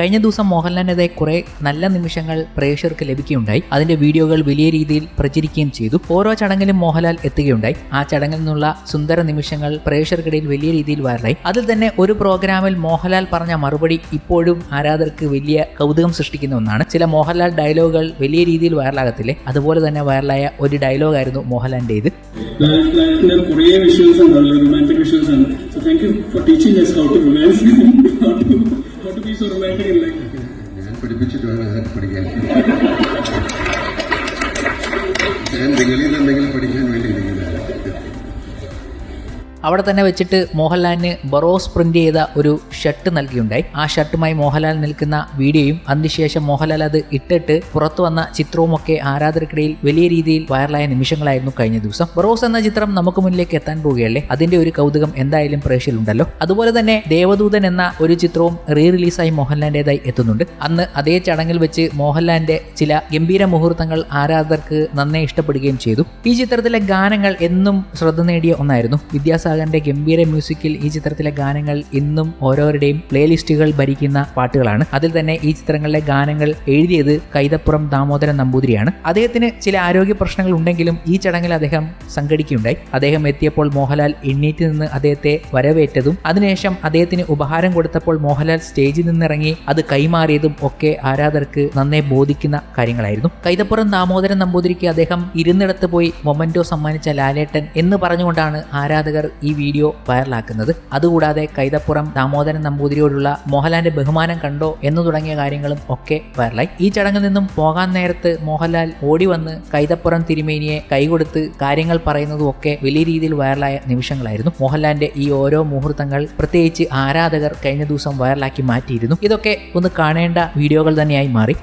കഴിഞ്ഞ ദിവസം മോഹൻലാലിനെതിരെ കുറെ നല്ല നിമിഷങ്ങൾ പ്രേക്ഷകർക്ക് ലഭിക്കുകയുണ്ടായി. അതിന്റെ വീഡിയോകൾ വലിയ രീതിയിൽ പ്രചരിക്കുകയും ചെയ്തു. ഓരോ ചടങ്ങിലും മോഹൻലാൽ എത്തുകയുണ്ടായി. ആ ചടങ്ങിൽ നിന്നുള്ള സുന്ദര നിമിഷങ്ങൾ പ്രേക്ഷകർക്കിടയിൽ വലിയ രീതിയിൽ വൈറലായി. അതിൽ തന്നെ ഒരു പ്രോഗ്രാമിൽ മോഹൻലാൽ പറഞ്ഞ മറുപടി ഇപ്പോഴും ആരാധകർക്ക് വലിയ കൗതുകം സൃഷ്ടിക്കുന്ന ഒന്നാണ്. ചില മോഹൻലാൽ ഡയലോഗുകൾ വലിയ രീതിയിൽ വൈറലാകത്തില്ലേ? അതുപോലെ തന്നെ വൈറലായ ഒരു ഡയലോഗ് ആയിരുന്നു മോഹൻലാലിന്റെ ഉണ്ടാവില്ല റൊമാന്റിക് വിഷ്വൽസ് ആണ് so for teaching how to be so romantic in life ഞാൻ പഠിപ്പിച്ചിട്ട് വേണം അതൊക്കെ പഠിക്കാൻ. ഞാൻ നിങ്ങളിൽ എന്തെങ്കിലും പഠിക്കാൻ അവിടെ തന്നെ വെച്ചിട്ട് മോഹൻലാലിന് ബറോസ് പ്രിന്റ് ചെയ്ത ഒരു ഷർട്ട് നൽകിയുണ്ടായി. ആ ഷർട്ടുമായി മോഹൻലാൽ നിൽക്കുന്ന വീഡിയോയും അതിനുശേഷം മോഹൻലാൽ അത് ഇട്ടിട്ട് പുറത്തു വന്ന ചിത്രവുമൊക്കെ ആരാധകർക്കിടയിൽ വലിയ രീതിയിൽ വൈറലായ നിമിഷങ്ങളായിരുന്നു കഴിഞ്ഞ ദിവസം. ബറോസ് എന്ന ചിത്രം നമുക്ക് മുന്നിലേക്ക് എത്താൻ പോവുകയല്ലേ? അതിന്റെ ഒരു കൗതുകം എന്തായാലും പ്രേക്ഷകരുണ്ടല്ലോ അതുപോലെ തന്നെ ദേവദൂതൻ എന്ന ഒരു ചിത്രവും റീ റിലീസായി മോഹൻലാലിന്റെതായി എത്തുന്നുണ്ട്. അന്ന് അതേ ചടങ്ങിൽ വെച്ച് മോഹൻലാലിന്റെ ചില ഗംഭീര മുഹൂർത്തങ്ങൾ ആരാധകർക്ക് നന്നേ ഇഷ്ടപ്പെടുകയും ചെയ്തു. ഈ ചിത്രത്തിലെ ഗാനങ്ങൾ എന്നും ശ്രദ്ധ നേടിയ ഒന്നായിരുന്നു. വിദ്യാസാഗറിന്റെ ഗംഭീര മ്യൂസിക്കിൽ ഈ ചിത്രത്തിലെ ഗാനങ്ങൾ ഇന്നും ഓരോരുടെയും പ്ലേലിസ്റ്റുകൾ ഭരിക്കുന്ന പാട്ടുകളാണ്. അതിൽ തന്നെ ഈ ചിത്രങ്ങളിലെ ഗാനങ്ങൾ എഴുതിയത് കൈതപ്പുറം ദാമോദരൻ നമ്പൂതിരിയാണ്. അദ്ദേഹത്തിന് ചില ആരോഗ്യ പ്രശ്നങ്ങൾ ഉണ്ടെങ്കിലും ഈ ചടങ്ങിൽ അദ്ദേഹം സംഘടിക്കുകയുണ്ടായി. അദ്ദേഹം എത്തിയപ്പോൾ മോഹൻലാൽ എണ്ണീറ്റ് നിന്ന് അദ്ദേഹത്തെ വരവേറ്റതും അതിനുശേഷം അദ്ദേഹത്തിന് ഉപഹാരം കൊടുത്തപ്പോൾ മോഹൻലാൽ സ്റ്റേജിൽ നിന്നിറങ്ങി അത് കൈമാറിയതും ഒക്കെ ആരാധകർക്ക് നന്നേ ബോധിക്കുന്ന കാര്യങ്ങളായിരുന്നു. കൈതപ്പുറം ദാമോദരൻ നമ്പൂതിരിക്ക് അദ്ദേഹം ഇരുന്നിടത്ത് പോയി മൊമന്റോ സമ്മാനിച്ച ലാലേട്ടൻ എന്ന് പറഞ്ഞുകൊണ്ടാണ് ആരാധകർ ഈ വീഡിയോ വൈറലാക്കുന്നത്. അതുകൂടാതെ കൈതപ്പുറം ദാമോദരൻ നമ്പൂതിരിയോടുള്ള മോഹൻലാലിന്റെ ബഹുമാനം കണ്ടോ എന്ന് തുടങ്ങിയ കാര്യങ്ങളും ഒക്കെ വൈറലായി. ഈ ചടങ്ങിൽ നിന്നും പോകാൻ നേരത്ത് മോഹൻലാൽ ഓടി വന്ന് കൈതപ്പുറം തിരുമേനിയെ കൈകൊടുത്ത് കാര്യങ്ങൾ പറയുന്നതും ഒക്കെ വലിയ രീതിയിൽ വൈറലായ നിമിഷങ്ങളായിരുന്നു. മോഹൻലാലിന്റെ ഈ ഓരോ മുഹൂർത്തങ്ങൾ പ്രത്യേകിച്ച് ആരാധകർ കഴിഞ്ഞ ദിവസം വൈറലാക്കി മാറ്റിയിരുന്നു. ഇതൊക്കെ ഒന്ന് കാണേണ്ട വീഡിയോകൾ തന്നെയായി മാറി.